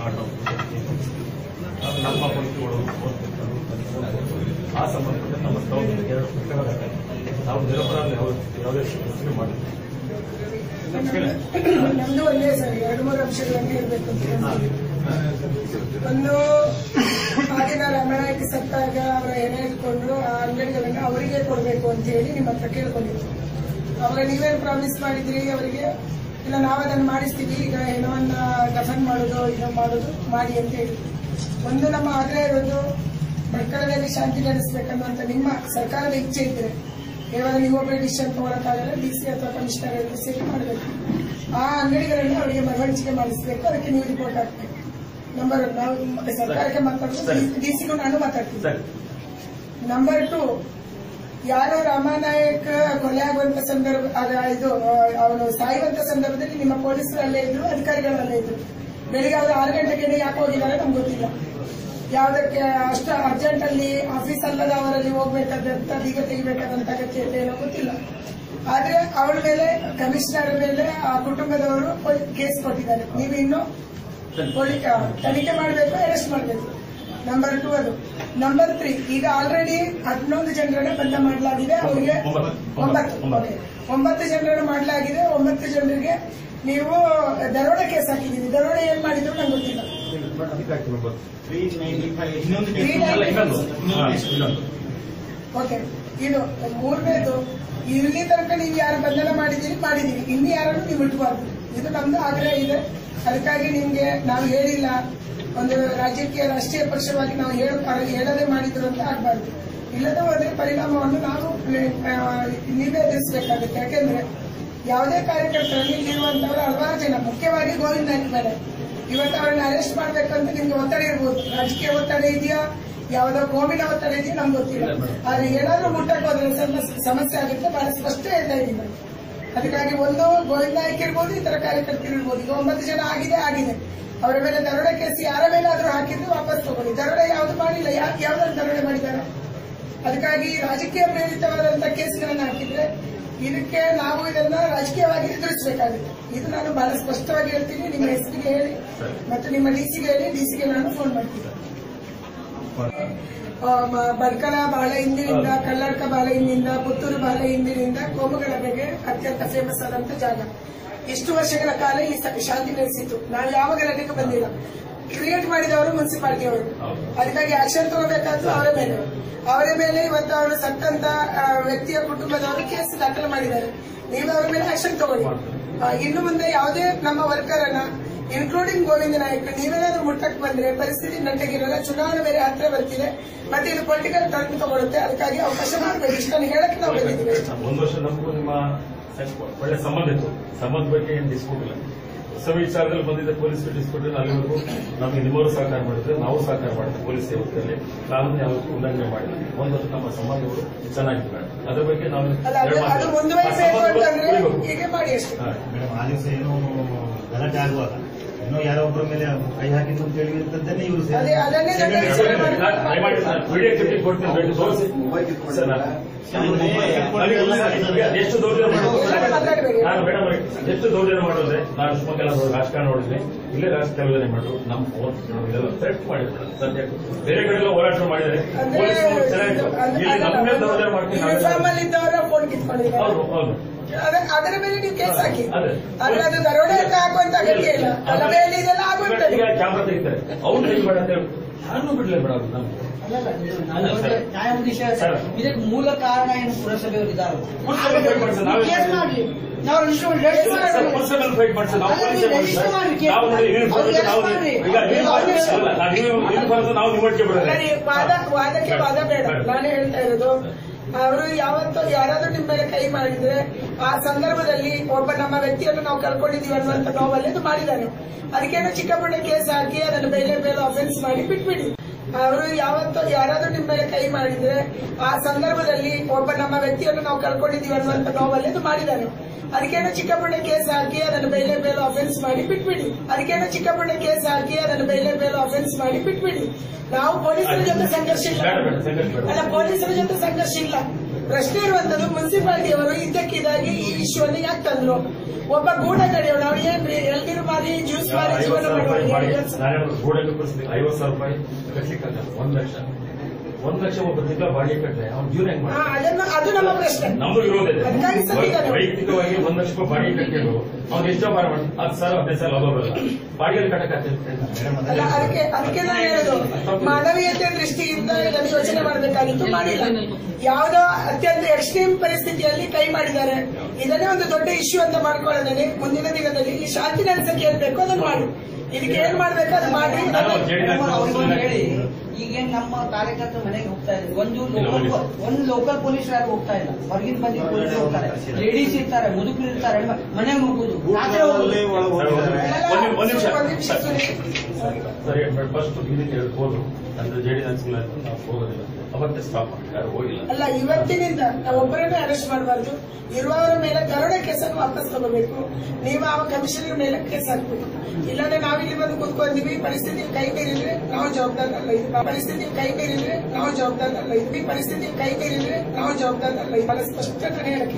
Auto ಅದು ನಮ್ಮ ಪಂಕ್ತಿಗಳು ಆ ಸಂಬಂಧಪಟ್ಟ ನಮ್ಮ ಸಹೋದರ ಎರಡು ಪುಸ್ತಕಗಳಿವೆ ನಾವು ನಿರಪರಾಧ ಯಾವ ಯಾವುದೇ ಪ್ರಶ್ನೆ ಮಾಡಿದ್ವಿ ನಮ್ದು ಒಂದೇ ಸರ್, ಎರಡು ಮೂರು ಅಂಶಗಳಲ್ಲಿ ಇರಬೇಕು ಅಂತ. ಒಂದು ಆಗಿನ ರಮಣಾಯಕ ಸತ್ತಾಗ ಅವರ ಎಣೆ ಇಟ್ಕೊಂಡು ಆ ಅಂಗಡಿಗಳನ್ನ ಅವರಿಗೆ ಕೊಡಬೇಕು ಅಂತ ಹೇಳಿ ನಿಮ್ಮ ಹತ್ರ ಕೇಳ್ಕೊಂಡಿದ್ರು ಅವಾಗ ನೀವೇನು ಪ್ರಾಮಿಸ್ ಮಾಡಿದ್ರಿ ಅವರಿಗೆ? ಇಲ್ಲ ನಾವದನ್ನು ಮಾಡಿಸ್ತೀವಿ. ಈಗ ಹೆಣವನ್ನ ದಫನ್ ಮಾಡೋದು ಇದು ಮಾಡೋದು ಮಾಡಿ ಅಂತ ಹೇಳಿ. ಒಂದು ನಮ್ಮ ಆಗ್ರಹ ಇರೋದು ಭಟ್ಕಳದಲ್ಲಿ ಶಾಂತಿ ನಡೆಸಬೇಕನ್ನುವಂತ ನಿಮ್ಮ ಸರ್ಕಾರದ ಇಚ್ಛೆ ಇದ್ರೆ. ಕೇವಲ ನೀವೊಬ್ಬರೇ ಡಿಸಿಷನ್ ತಗೊಳಕ್ಕಾಗಲ್ಲ ಡಿ ಸಿ ಅಥವಾ ಕಮಿಷನರ್ ಎಲ್ಲ ಸೇರಿ ಮಾಡಬೇಕು. ಆ ಅಂಗಡಿಗಳನ್ನು ಅವರಿಗೆ ಮರವಣಿಗೆ ಮಾಡಿಸಬೇಕು. ಅದಕ್ಕೆ ನೀವು ರಿಪೋರ್ಟ್ ಹಾಕ್ಬೇಕು. ನಂಬರ್ ನಾವು ಸರ್ಕಾರಕ್ಕೆ ಮಾತಾಡ್ತೀವಿ ಡಿ ಸಿಗೂ ನಾನು ಮಾತಾಡ್ತೀನಿ. ನಂಬರ್ ಟು ಯಾರು ರಾಮಾನಾಯಕ ಕೊಲೆ ಆಗುವಂತ ಸಂದರ್ಭ ಇದು ಅವರು ಅವನು ಸಾಯುವಂತ ಸಂದರ್ಭದಲ್ಲಿ ನಿಮ್ಮ ಪೊಲೀಸರಲ್ಲೇ ಇದ್ರು ಅಧಿಕಾರಿಗಳಲ್ಲೇ ಇದ್ರು. ಬೆಳಿಗ್ಗೆ ಅವರು ಆರು ಗಂಟೆಗೆ ಯಾಕೆ ಹೋಗಿದ್ದಾರೆ ನಮ್ಗೆ ಗೊತ್ತಿಲ್ಲ. ಯಾವುದಕ್ಕೆ ಅಷ್ಟು ಅರ್ಜೆಂಟ್ ಅಲ್ಲಿ ಆಫೀಸ್ ಅಲ್ಲದ ಅವರಲ್ಲಿ ಹೋಗ್ಬೇಕಾದಂತ ಬೀಗ ತೆಗಿಬೇಕಾದಂತ ಅಗತ್ಯತೆ ಏನೋ ಗೊತ್ತಿಲ್ಲ. ಆದ್ರೆ ಅವಳ ಮೇಲೆ ಕಮಿಷನರ್ ಮೇಲೆ ಆ ಕುಟುಂಬದವರು ಕೇಸ್ ಕೊಟ್ಟಿದ್ದಾರೆ. ನೀವು ಇನ್ನು ತನಿಖೆ ಮಾಡಬೇಕು ಅರೆಸ್ಟ್ ಮಾಡಬೇಕು. ನಂಬರ್ ಟೂ ಅದು. ನಂಬರ್ ತ್ರೀ ಈಗ ಆಲ್ರೆಡಿ ಹದಿನೊಂದು ಜನರನ್ನ ಬಂದ ಮಾಡಲಾಗಿದೆ ಅವರಿಗೆ ಒಂಬತ್ತು. ಒಂಬತ್ತು ಒಂಬತ್ತು. ಜನರನ್ನು ಮಾಡಲಾಗಿದೆ ಒಂಬತ್ತು ಜನರಿಗೆ ನೀವು ದರೋಡೆ ಕೇಸ್ ಹಾಕಿದ್ದೀರಿ. ದರೋಡೆ ಏನ್ ಮಾಡಿದ್ರು ನಂಗೆ ಗೊತ್ತಿಲ್ಲ. ಓಕೆ ಇದು ಮೂರನೇದು ಇಲ್ಲಿ ತನಕ ನೀವು ಯಾರು ಬಂಧನ ಮಾಡಿದ್ದೀರಿ ಮಾಡಿದೀರಿ ಇನ್ನು ಯಾರನ್ನು ನೀವು ಇಟ್ಬಾರ್ದು ಇದು ನಮ್ದು ಆಗ್ರಹ ಇದೆ. ಅದಕ್ಕಾಗಿ ನಿಮ್ಗೆ ನಾವು ಹೇಳಿಲ್ಲ. ಒಂದು ರಾಜ್ಯಕ್ಕೆ ರಾಷ್ಟ್ರೀಯ ಪಕ್ಷವಾಗಿ ನಾವು ಹೇಳ ಹೇಳದೆ ಮಾಡಿದ್ರು ಅಂತ ಆಗ್ಬಾರ್ದು. ಇಲ್ಲದೇ ಹೋದ್ರೆ ಪರಿಣಾಮವನ್ನು ನಾವು ನಿವೇದಿಸಬೇಕಾಗುತ್ತೆ ಯಾಕೆಂದ್ರೆ ಯಾವುದೇ ಕಾರ್ಯಕರ್ತರಲ್ಲಿ ಇಲ್ಲಿರುವಂತವರು ಹಲವಾರು ಜನ ಮುಖ್ಯವಾಗಿ ಗೋವಿಂದ ನಾಯ್ಕ ಮೇಲೆ ಇವತ್ತು ಅವರನ್ನ ಅರೆಸ್ಟ್ ಮಾಡ್ಬೇಕಂತ ನಿಮ್ಗೆ ಒತ್ತಡ ಇರ್ಬೋದು. ರಾಜಕೀಯ ಒತ್ತಡ ಇದೆಯಾ? ಯಾವ್ದೋ ಕೋವಿಡ್ ಒತ್ತಡ ಇದೆಯಾ? ನಮ್ಗೆ ಗೊತ್ತಿಲ್ಲ. ಆದ್ರೆ ಏನಾದ್ರೂ ಮುಟ್ಟಕ್ಕೆ ಹೋದ್ರೆ ಸ್ವಲ್ಪ ಸಮಸ್ಯೆ ಆಗುತ್ತೆ. ಬಹಳ ಸ್ಪಷ್ಟ ಹೇಳ್ತಾ ಇದ್ದೀನಿ. ಅದಕ್ಕಾಗಿ ಒಂದು ಗೋವಿಂದ ಆಯ್ಕೆ ಇರ್ಬೋದು ಇತರ ಕಾರ್ಯಕರ್ತರು ಇರ್ಬೋದು. ಈಗ ಒಂಬತ್ತು ಜನ ಆಗಿದೆ ಆಗಿದೆ. ಅವರ ಮೇಲೆ ದರೋಡೆ ಕೇಸ್ ಯಾರ ಮೇಲಾದರೂ ಹಾಕಿದ್ದು ವಾಪಸ್ ತಗೊಳ್ಳಿ. ದರೋಡೆ ಯಾವ್ದು ಮಾಡಿಲ್ಲ ಯಾಕೆ ಯಾವ್ದಾದ್ರು ದರೋಡೆ ಮಾಡಿದ್ದಾರೆ? ಅದಕ್ಕಾಗಿ ರಾಜಕೀಯ ಪ್ರೇರಿತವಾದಂತಹ ಕೇಸ್ಗಳನ್ನು ಹಾಕಿದ್ರೆ ಇದಕ್ಕೆ ನಾವು ಇದನ್ನ ರಾಜಕೀಯವಾಗಿ ಎದುರಿಸಬೇಕಾಗುತ್ತೆ. ಇದು ನಾನು ಬಹಳ ಸ್ಪಷ್ಟವಾಗಿ ಹೇಳ್ತೀನಿ. ನಿಮ್ಮ ಹೆಸರಿಗೆ ಹೇಳಿ ಮತ್ತು ನಿಮ್ಮ ಡಿಸಿಗೆ ಹೇಳಿ. ಡಿಸಿಗೆ ನಾನು ಫೋನ್ ಮಾಡ್ತೀನಿ. ಆ, ಬಾಳೆ ಹಿಂದಿನಿಂದ ಕಲ್ಲಡ್ಕ ಬಾಳೆ ಹಿಂದಿನಿಂದ ಪುತ್ತೂರು ಬಾಳೆ ಹಿಂದಿನಿಂದ ಕೋಮುಗಲಭೆಗೆ ಅತ್ಯಂತ ಫೇಮಸ್ ಆದಂತ ಜಾಗ. ಇಷ್ಟು ವರ್ಷಗಳ ಕಾಲ ಈ ಶಾಂತಿ ನೆಲೆಸಿತ್ತು. ನಾವು ಯಾವಾಗ ಗಲಾಟೆಗೆ ಬಂದಿಲ್ಲ. ಕ್ರಿಯೇಟ್ ಮಾಡಿದವರು ಮುನ್ಸಿಪಾಲಿಟಿ ಅವರು ಅದಕ್ಕಾಗಿ ಆಕ್ಷನ್ ತಗೋಬೇಕಾದ್ರು ಅವರ ಮೇಲೆ. ಅವರ ಮೇಲೆ ಇವತ್ತು ಅವರು ಸತ್ತಂತ ವ್ಯಕ್ತಿಯ ಕುಟುಂಬದವರು ಕೇಸ್ ದಾಖಲು ಮಾಡಿದ್ದಾರೆ. ನೀವು ಅವರ ಮೇಲೆ ಆಕ್ಷನ್ ತಗೊಳ್ಳಿ. ಇನ್ನು ಮುಂದೆ ಯಾವುದೇ ನಮ್ಮ ವರ್ಕರ್ ಅನ್ನ ಇನ್ಕ್ಲೂಡಿಂಗ್ ಗೋವಿಂದ ನಾಯಕ್ ನೀವೇನಾದ್ರೂ ಮುಟ್ಟಕ್ಕೆ ಬಂದ್ರೆ ಪರಿಸ್ಥಿತಿ ನಂಟಗಿರಲ್ಲ ಚುನಾವಣೆ ಬೇರೆ ಹತ್ರ ಬರ್ತಿದೆ. ಮತ್ತೆ ಇದು ಪೊಲಿಟಿಕಲ್ ಟರ್ನ್ ತಗೊಳುತ್ತೆ. ಅದಕ್ಕಾಗಿ ಅವಕಾಶ ಮಾಡಬೇಕು. ಇಷ್ಟನ್ನು ಹೇಳಕ್ಕೆ ನಾವು ಬಂದಿದ್ದೀವಿ. ಒಳ್ಳೆ ಸಂಬಂಧ ಇತ್ತು. ಸಂಬಂಧ ಬಗ್ಗೆ ಏನು ಡಿಸ್ಪ್ಯೂಟ್ ಇಲ್ಲ. ಹೊಸ ವಿಚಾರದಲ್ಲಿ ಬಂದಿದ್ದ ಪೊಲೀಸ್ ಡಿಸ್ಪ್ಯೂಟ್ ಅಲ್ಲಿವರೆಗೂ ನಮಗೆ ನಿಮ್ಮವರು ಸಹಕಾರ ಮಾಡಿದ್ರೆ ನಾವು ಸಹಕಾರ ಮಾಡಿದ್ವಿ ಪೊಲೀಸ್ ಸೇವಕರಲ್ಲಿ. ನಾನು ಯಾವತ್ತೂ ಉಲ್ಲಂಘನೆ ಮಾಡಿಲ್ಲ. ಒಂದು ವರ್ಷ ನಮ್ಮ ಸಂಬಂಧಗಳು ಚೆನ್ನಾಗಿದ್ದಾರೆ ಅದರ ಬಗ್ಗೆ ನಾವು. ಮೇಡಮ್ ಆ ದಿವಸ ಏನೋ ಗಲಾಟೆ ಆಗುವಾಗ ಏನೋ ಯಾರೋ ಒಬ್ಬರ ಮೇಲೆ ಕೈ ಹಾಕಿದ್ರು ಅಂತ ಹೇಳಿದಂತದ್ದನ್ನೇ ಇವರು ಅದೇ ಅದನ್ನೇ ನನ್ನ ಮಾಡಿ- ಸರ್, ವಿಡಿಯೋ ಕೊಡ್ತೀನಿ ಬೇಕು ತೋರಿಸಿ ಸರ್ ನಾನು- ಎಷ್ಟು ದೌರ್ಜನ್ಯ ಮಾಡೋದು ನಾನು ಮೇಡಮ್ ಎಷ್ಟು ದೌರ್ಜನ್ಯ ಮಾಡೋದ್ರೆ ನಾನು ಸುಮಕೆಲ್ಲ ರಾಜಕಾರಣ ನೋಡಿದ್ರೆ ಇಲ್ಲೇ ರಾಜಕಾರಣ ಮಾಡಿದ್ರು ನಮ್ಮ ಫೋನ್ ಇದೆಲ್ಲ ಥ್ರೆಟ್ ಮಾಡಿದ್ರು. ಸದ್ಯ ಬೇರೆ ಕಡೆ ಎಲ್ಲ ಹೋರಾಟ ಮಾಡಿದರೆ ಪೊಲೀಸ್ ಚೆನ್ನಾಗಿತ್ತು. ಇಲ್ಲಿ ನಮ್ಮ ಮೇಲೆ ದೌರ್ಜನ್ಯ ಮಾಡ್ತೀನಿ ಕಿತ್ಕೊಂಡಿದ್ದಾರೆ. ಹೌದು ಹೌದು. ಅದ- ಅದರ ಮೇಲೆ ನೀವು ಕೇಸ್ ಹಾಕಿ ಅದೇ. ಆದ್ರೆ ಅದು ದರೋಡೆ ಅಂತ ಹಾಕುವಂತ ಅಗತ್ಯ ಇಲ್ಲ ಗಲಭೆಯಲ್ಲಿ ಇದೆಲ್ಲ ಆಗುವಂತದ್ದು ಈಗ ಕ್ಯಾಮ್ರಾ ತೆಗಿತಾರೆ ಅವ್ರು ತೆಗಿಬೇಡ ಅಂತ ಹೇಳಿ ಯಾರನ್ನೂ ಬಿಡ್ಲೇ ಬೇಡ ಅವ್ರು ನಮ್ಗೆ ನಾನು ನೋಡಿದ್ರೆ ನ್ಯಾಯಾಧೀಶ ಸರ್. ಇದಕ್ಕೆ ಮೂಲ ಕಾರಣ ಏನು ಪುರಸಭೆಯವರು ಇದ್ದಾರೆ ಪುರಸಭೆ fight ಮಾಡ್ತಾರೆ, ನಾವೇ ಕೇಸ್ ಮಾಡಿ ನಾವು ರಿಜಿಸ್ಟರ್ ರಿಜಿಸ್ಟರ್ ಸರ್, ಮಾಡಿ. ಪುರಸಭೆಯಲ್ಲಿ fight ಮಾಡ್ತಾರೆ, ನಾವು ಅಲ್ಲ, ಪೊಲೀಸೇ ನೀವು ರಿಜಿಸ್ಟರ್ ಮಾಡಿ, ಕೇಸ್ ನಾವು ನೋಡಿ, ನೀವು ಅವ್ರು ಬರೋದು ನಾವು- ಕೇಸ್ ಮಾಡಿ. ಈಗ ನೀವು ಅವ್ರು ಕೇಸ್ ಅಲ್ಲ, ನಾನು ನೀವು- ನೀವು ಬರೋದು ನಾವು ನಿಮ್ಮೊಟ್ಟಿಗೆ ಬಿಡೋದು. ಸರಿ, ವಾದ ವಾದಕ್ಕೆ ವಾದ ಬೇಡ ನಾನು ಹೇಳ್ತಾ ಇರೋದು ಅವರು ಯಾವತ್ತೋ ಯಾರಾದ್ರೂ ನಿಮ್ಮ ಮೇಲೆ ಕೈ ಮಾಡಿದ್ರೆ ಆ ಸಂದರ್ಭದಲ್ಲಿ ಒಬ್ಬ ನಮ್ಮ ವ್ಯಕ್ತಿಯನ್ನು ನಾವು ಕಳ್ಕೊಂಡಿದೀವಿ ಅನ್ನುವಂತ ನೋವಲ್ಲಿ ಮಾಡಿದ್ದಾರೆ. ಅದಕ್ಕೇನು ಚಿಕ್ಕ ಕೇಸ್ ಹಾಕಿ ಅದನ್ನು ಬೇರೆ ಬೇರೆ ಅಫೆನ್ಸ್ ಮಾಡಿ ಬಿಟ್ಬಿಡಿ. ಅವರು ಯಾವತ್ತೋ ಯಾರಾದ್ರೂ ನಿಮ್ಮ ಮೇಲೆ ಕೈ ಮಾಡಿದ್ರೆ ಆ ಸಂದರ್ಭದಲ್ಲಿ ಒಬ್ಬ ನಮ್ಮ ವ್ಯಕ್ತಿಯನ್ನು ನಾವು ಕಳ್ಕೊಂಡಿದ್ದೀವಿ ಅನ್ನುವಂತ ನೋವಲ್ಲಿ ಮಾಡಿದ್ದಾರೆ. ಅದಕ್ಕೇನೋ ಚಿಕ್ಕ ಪುಟ್ಟ ಕೇಸ್ ಹಾಕಿ ಅದನ್ನು ಬೇಲೆ ಬೇಲೆ ಅಫೆನ್ಸ್ ಮಾಡಿ ಬಿಟ್ಬಿಡಿ. ಅದಕ್ಕೇನೋ ಚಿಕ್ಕ ಪುಟ್ಟ ಕೇಸ್ ಹಾಕಿ ಅದನ್ನು ಬೇಲೆ ಬೇಲೆ ಅಫೆನ್ಸ್ ಮಾಡಿ ಬಿಟ್ಬಿಡಿ. ನಾವು ಪೊಲೀಸರ ಜೊತೆ ಸಂಘರ್ಷ ಇಲ್ಲ. ಅಲ್ಲ ಪೊಲೀಸರ ಜೊತೆ ಸಂಘರ್ಷ ಇಲ್ಲ. ಪ್ರಶ್ನೆ ಇರುವಂತದ್ದು ಮುನ್ಸಿಪಾಲಿಟಿ ಅವರು ಇದ್ದಕ್ಕಿದ್ದಾಗಿ ಈ ವಿಷಯವನ್ನು ಯಾಕೆ ತಂದ್ರು? ಒಬ್ಬ ಗೂಢಚಾರಿಯವರು ನಾವು ಏನ್ರಿ? ಎಲ್ದಿರು ಮಾರಿ ಜ್ಯೂಸ್ ಮಾರಿ ಐವತ್ತು ಜೀವನ ಸಾವಿರ ನಾನು ಆಗಲ್ಲ ಒಂದ್ ಲಕ್ಷ. ಒಂದ್ ಲಕ್ಷ ಒಬ್ಬ ತಿಂಗಳ ಬಾಡಿಗೆ ಕಟ್ಟರೆ ಅವ್ನ ಜೀವನ ಹೆಂಗ್ ಮಾಡ್ತಾನೆ? ಅದು ನಮ್ಮ ಪ್ರಶ್ನೆ ನಮ್ದು ವಿರೋಧ ಇದೆ. ವೈಯಕ್ತಿಕವಾಗಿ ಒಂದ್ ಲಕ್ಷ ರೂಪಾಯಿ ಬಾಡಿಗೆ ಕಟ್ಟಿದ್ರು ಅವ್ನು ಎಷ್ಟೋ ಬಾರ ಮಾಡಿ ಹತ್ತು ಸಾವಿರ ಹದಿನೈದು ಸಾವಿರ ಲಾಭ ಬಾಡಿಗೆ ಕಟ್ಟಕ್ಕೆ ನಾನು ಮಾನವೀಯತೆ ದೃಷ್ಟಿಯಿಂದ ಇದನ್ನು ಯೋಚನೆ ಮಾಡಬೇಕಾಗಿತ್ತು ಮಾಡಿಲ್ಲ. ಯಾವುದೋ ಅತ್ಯಂತ ಎಕ್ಸ್ಟ್ರೀಮ್ ಪರಿಸ್ಥಿತಿಯಲ್ಲಿ ಕೈ ಮಾಡಿದ್ದಾರೆ. ಇದನ್ನೇ ಒಂದು ದೊಡ್ಡ ಇಶ್ಯೂ ಅಂತ ಮಾಡ್ಕೊಳ್ಳೋದೇ ಮುಂದಿನ ದಿನದಲ್ಲಿ. ಈ ಶಾಂತಿ ನೆಲೆಸಕ್ಕೆ ಇರಬೇಕು ಅದನ್ನು ಮಾಡಿ. ಇದಕ್ಕೆ ಏನ್ ಮಾಡ್ಬೇಕು? ಅದು ಮಾಡಿ. ಹೇಳಿ ಈಗೇನ್ ನಮ್ಮ ಕಾರ್ಯಕರ್ತರು ಮನೆಗೆ ಹೋಗ್ತಾ ಇದ್ದಾರೆ. ಒಂದು ಲೋಕಲ್. ಒಂದು ಲೋಕಲ್ ಪೊಲೀಸ್ ಯಾರು ಹೋಗ್ತಾ ಇಲ್ಲ? ಹೊರಗಿನ ಬಂದಿ ಪೊಲೀಸ್ ಹೋಗ್ತಾರೆ. ಲೇಡೀಸ್ ಇರ್ತಾರೆ ಮುದುಕರು ಇರ್ತಾರೆ ಮನೆಗೆ ಹೋಗುದು ರಾತ್ರಿ ಅಂದ್ರೆ ಜೆಡಿ ನಾವು ಹೋಗೋದಿಲ್ಲ. ಅವತ್ತೇ ಸ್ಟಾಪ್ ಮಾಡಿ ಹೋಗಿಲ್ಲ. ಅಲ್ಲ, ಇವತ್ತಿನಿಂದ ನಾವು ಒಬ್ಬರನ್ನೇ ಅರೆಸ್ಟ್ ಮಾಡಬಾರ್ದು. ಇರುವವರ ಮೇಲೆ ಕರುಣೆ ಕೇಸನ್ನು ವಾಪಸ್ ತಗೋಬೇಕು. ನೀವು ಆ ಕಮಿಷನ್ ಮೇಲೆ ಕೇಸ್ ಹಾಕ್ಬೇಕು. ಇಲ್ಲಾಂದ್ರೆ ನಾವಿಲ್ಲಿ ಬಂದು ಕೂತ್ಕೊಂಡಿವಿ, ಪರಿಸ್ಥಿತಿ ಕೈ ಮೀರಿದ್ರೆ ನಾವು ಜವಾಬ್ದಾರಲ್ಲ ಇದು ಪರಿಸ್ಥಿತಿ ಕೈ ಮೀರಿದ್ರೆ ನಾವು ಜವಾಬ್ದಾರಲ್ಲ ಇದು ಪರಿಸ್ಥಿತಿ ಕೈ ಮೀರಿದ್ರೆ ನಾವು ಜವಾಬ್ದಾರಲ್ಲ ಇದು ಬಹಳ ಸ್ಪಷ್ಟ ಹೇಳಕ್ಕೆ